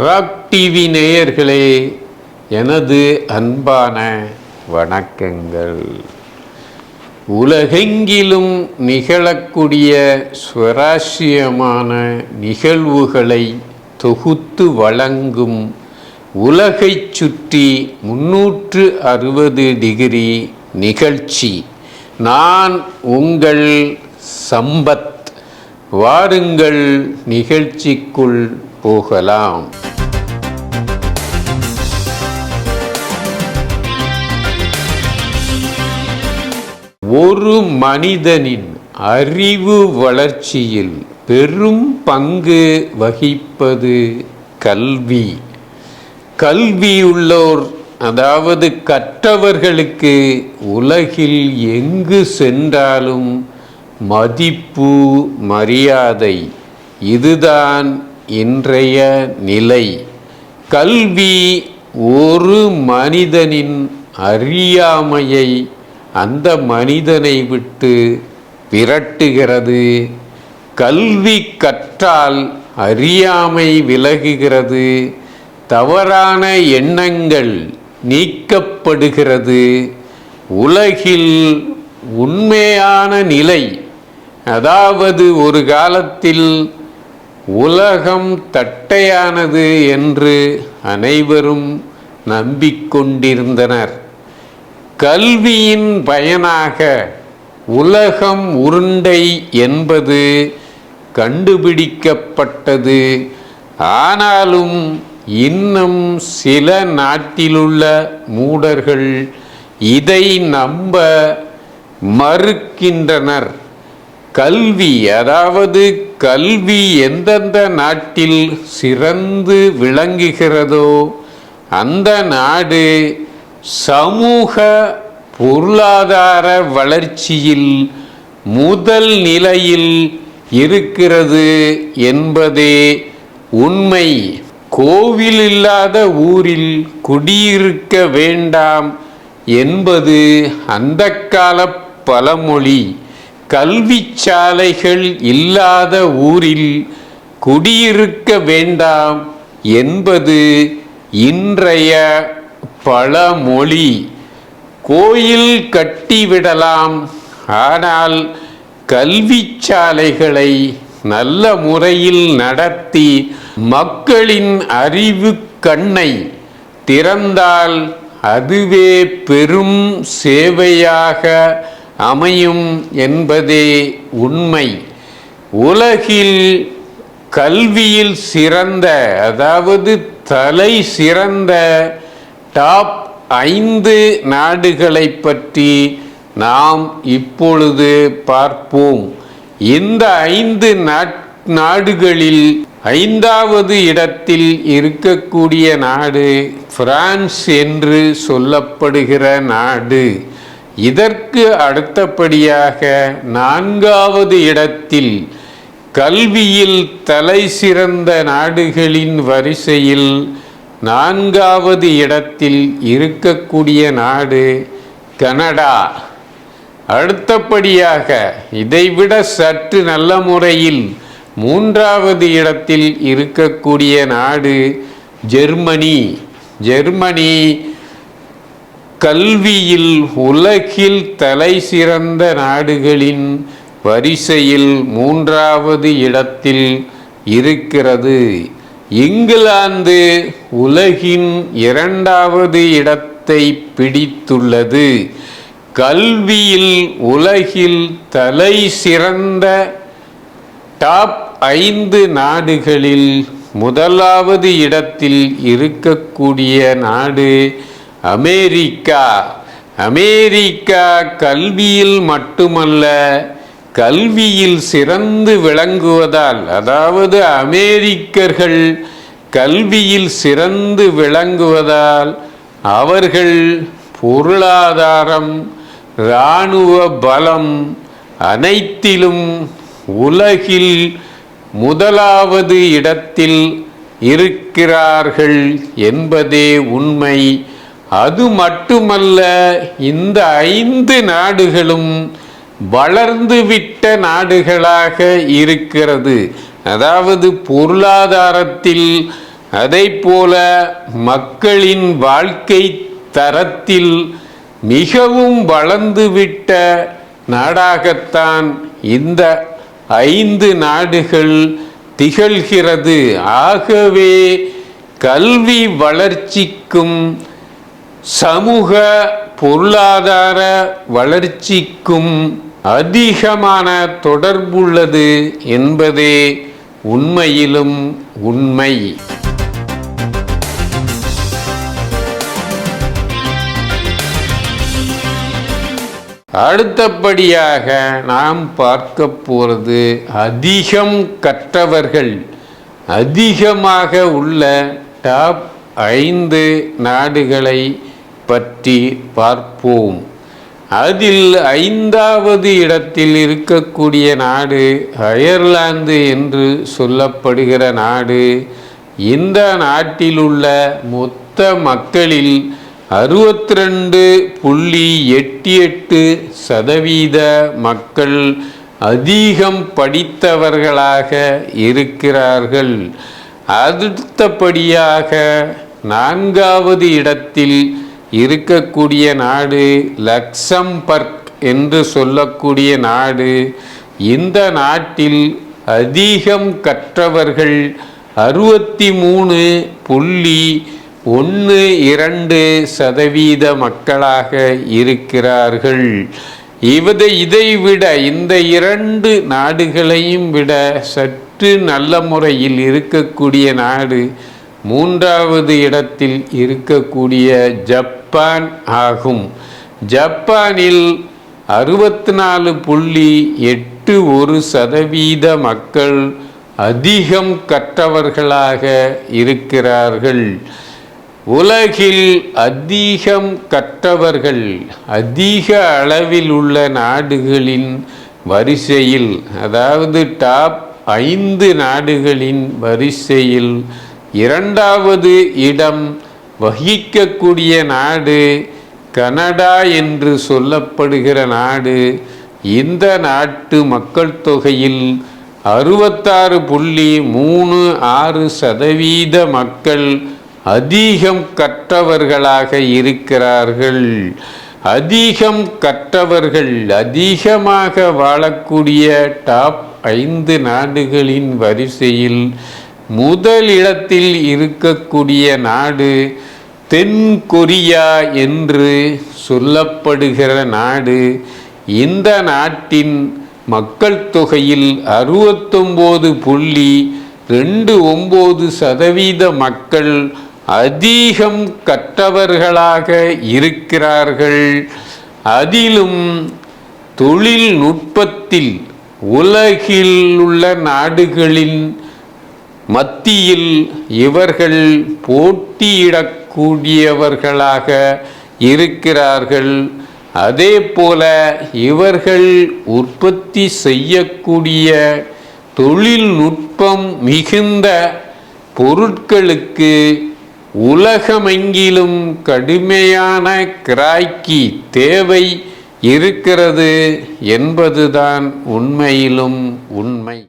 Rock TV நேயர்களே எனது அன்பான வணக்கங்கள். உலகெங்கிலும் நிகழக்கூடிய சுவராசியமான நிகழ்வுகளை தொகுத்து வழங்கும் உலகைச் சுற்றி முன்னூற்று அறுபது டிகிரி நிகழ்ச்சி. நான் உங்கள் சம்பத். வாருங்கள் நிகழ்ச்சிக்குள் போகலாம் ஒரு மனிதனின் அறிவு வளர்ச்சியில் பெரும் பங்கு வகிப்பது கல்வி. கல்வியுள்ளோர் அதாவது கற்றவர்களுக்கு உலகில் எங்கு சென்றாலும் மதிப்பு மரியாதை இதுதான் இன்றைய நிலை. கல்வி ஒரு மனிதனின் அறியாமையை அந்த மனிதனை விட்டு விரட்டுகிறது. கல்வி கற்றால் அறியாமை விலகுகிறது. தவறான எண்ணங்கள் நீக்கப்படுகிறது. உலகில் உண்மையான நிலை அதாவது ஒரு காலத்தில் உலகம் தட்டையானது என்று அனைவரும் நம்பிக்கொண்டிருந்தனர். கல்வியின் பயனாக உலகம் உருண்டை என்பது கண்டுபிடிக்கப்பட்டது. ஆனாலும் இன்னும் சில நாட்டிலுள்ள மூடர்கள் இதை நம்ப மறுக்கின்றனர். கல்வி அதாவது கல்வி எந்தெந்த நாட்டில் சிறந்து விளங்குகிறதோ அந்த நாடு சமூக பொருளாதார வளர்ச்சியில் முதல் நிலையில் இருக்கிறது என்பதே உண்மை. கோவில் இல்லாத ஊரில் குடியிருக்க வேண்டாம் என்பது அந்த கால பழமொழி. கல்வி சாலைகள் இல்லாத ஊரில் குடியிருக்க வேண்டாம் என்பது இன்றைய பழமொழி. கோயில் கட்டிவிடலாம் ஆனால் கல்வி சாலைகளை நல்ல முறையில் நடத்தி மக்களின் அறிவு கண்ணை திறந்தால் அதுவே பெரும் சேவையாக அமையும் என்பதே உண்மை. உலகில் கல்வியில் சிறந்த அதாவது தலை சிறந்த டாப் ஐந்து நாடுகளை பற்றி நாம் இப்பொழுது பார்ப்போம். இந்த ஐந்து நாடுகளில் ஐந்தாவது இடத்தில் இருக்கக்கூடிய நாடு பிரான்ஸ் என்று சொல்லப்படுகிற நாடு. இதற்கு அடுத்தபடியாக நான்காவது இடத்தில் கல்வியில் தலை சிறந்த நாடுகளின் வரிசையில் நான்காவது இடத்தில் இருக்கக்கூடிய நாடு கனடா. அடுத்தபடியாக இதைவிட சற்று நல்ல முறையில் மூன்றாவது இடத்தில் இருக்கக்கூடிய நாடு ஜெர்மனி. ஜெர்மனி கல்வியில் உலகில் தலை சிறந்த நாடுகளின் வரிசையில் மூன்றாவது இடத்தில் இருக்கிறது. இங்கிலாந்து உலகின் இரண்டாவது இடத்தை பிடித்துள்ளது. கல்வியில் உலகில் தலை சிறந்த டாப் ஐந்து நாடுகளில் முதலாவது இடத்தில் இருக்கக்கூடிய நாடு அமெரிக்கா. அமெரிக்கா கல்வியில் மட்டுமல்ல கல்வியில் சிறந்து விளங்குவதால் அதாவது அமெரிக்கர்கள் கல்வியில் சிறந்து விளங்குவதால் அவர்கள் பொருளாதாரம் இராணுவ பலம் அனைத்திலும் உலகில் முதலாவது இடத்தில் இருக்கிறார்கள் என்பதே உண்மை. அது மட்டுமல்ல இந்த ஐந்து நாடுகளும் வளர்ந்துவிட்ட நாடுகளாக இருக்கிறது. அதாவது பொருளாதாரத்தில் அதை போல மக்களின் வாழ்க்கை தரத்தில் மிகவும் வளர்ந்துவிட்ட நாடாகத்தான் இந்த ஐந்து நாடுகள் திகழ்கிறது. ஆகவே கல்வி வளர்ச்சிக்கும் சமூக பொருளாதார வளர்ச்சிக்கும் அதிகமான தொடர்புள்ளது என்பதே உண்மையிலும் உண்மை. அடுத்தபடியாக நாம் பார்க்க போகிறது அதிகம் கற்றவர்கள். அதிகமாக உள்ள டாப் ஐந்து நாடுகளை பற்றி பார்ப்போம். அதில் ஐந்தாவது இடத்தில் இருக்கக்கூடிய நாடு அயர்லாந்து என்று சொல்லப்படுகிற நாடு. இந்த நாட்டில் உள்ள மொத்த மக்களில் அறுபத்தி ரெண்டு புள்ளி எட்டு எட்டு சதவீத மக்கள் அதிகம் படித்தவர்களாக இருக்கிறார்கள். அடுத்தபடியாக நான்காவது இடத்தில் இருக்கக்கூடிய நாடு லக்சம்பர்க் என்று சொல்லக்கூடிய நாடு இந்த நாட்டில் அதிகம் கற்றவர்கள் அறுபத்தி மூணு புள்ளி ஒன்று இரண்டு சதவீத மக்களாக இருக்கிறார்கள். இவதை இதை விட இந்த இரண்டு நாடுகளையும் விட சற்று நல்ல முறையில் இருக்கக்கூடிய நாடு மூன்றாவது இடத்தில் இருக்கக்கூடிய ஜப்பான் ஆகும். ஜப்பானில் அறுபத்தி நாலு புள்ளி எட்டு ஒரு சதவீத மக்கள் அதிகம் கற்றவர்களாக இருக்கிறார்கள். உலகில் அதிகம் கற்றவர்கள் அதிக அளவில் உள்ள நாடுகளின் வரிசையில் அதாவது டாப் ஐந்து நாடுகளின் வரிசையில் இரண்டாவது இடம் வகிக்கக்கூடிய நாடு கனடா என்று சொல்லப்படுகிற நாடு இந்த நாட்டு மக்கள் தொகையில் அறுபத்தாறு புள்ளி மூணு ஆறு சதவீத மக்கள் அதிகம் கற்றவர்களாக இருக்கிறார்கள். அதிகம் கற்றவர்கள் அதிகமாக வாழக்கூடிய டாப் ஐந்து நாடுகளின் வரிசையில் முதல் இடத்தில் இருக்கக்கூடிய நாடு தென்கொரியா என்று சொல்லப்படுகிற நாடு இந்த நாட்டின் மக்கள் தொகையில் அறுபத்தொம்போது புள்ளி ரெண்டு ஒம்பது சதவீத மக்கள் அதிகம் கற்றவர்களாக இருக்கிறார்கள். அதிலும் தொழில்நுட்பத்தில் உலகில் உள்ள நாடுகளின் மத்தியில் இவர்கள் போட்டியிடக்கூடியவர்களாக இருக்கிறார்கள். அதே போல இவர்கள் உற்பத்தி செய்யக்கூடிய தொழில்நுட்பம் மிகுந்த பொருட்களுக்கு உலகமெங்கிலும் கடுமையான கிராய்க்கு தேவை இருக்கிறது என்பதுதான் உண்மையிலும் உண்மை.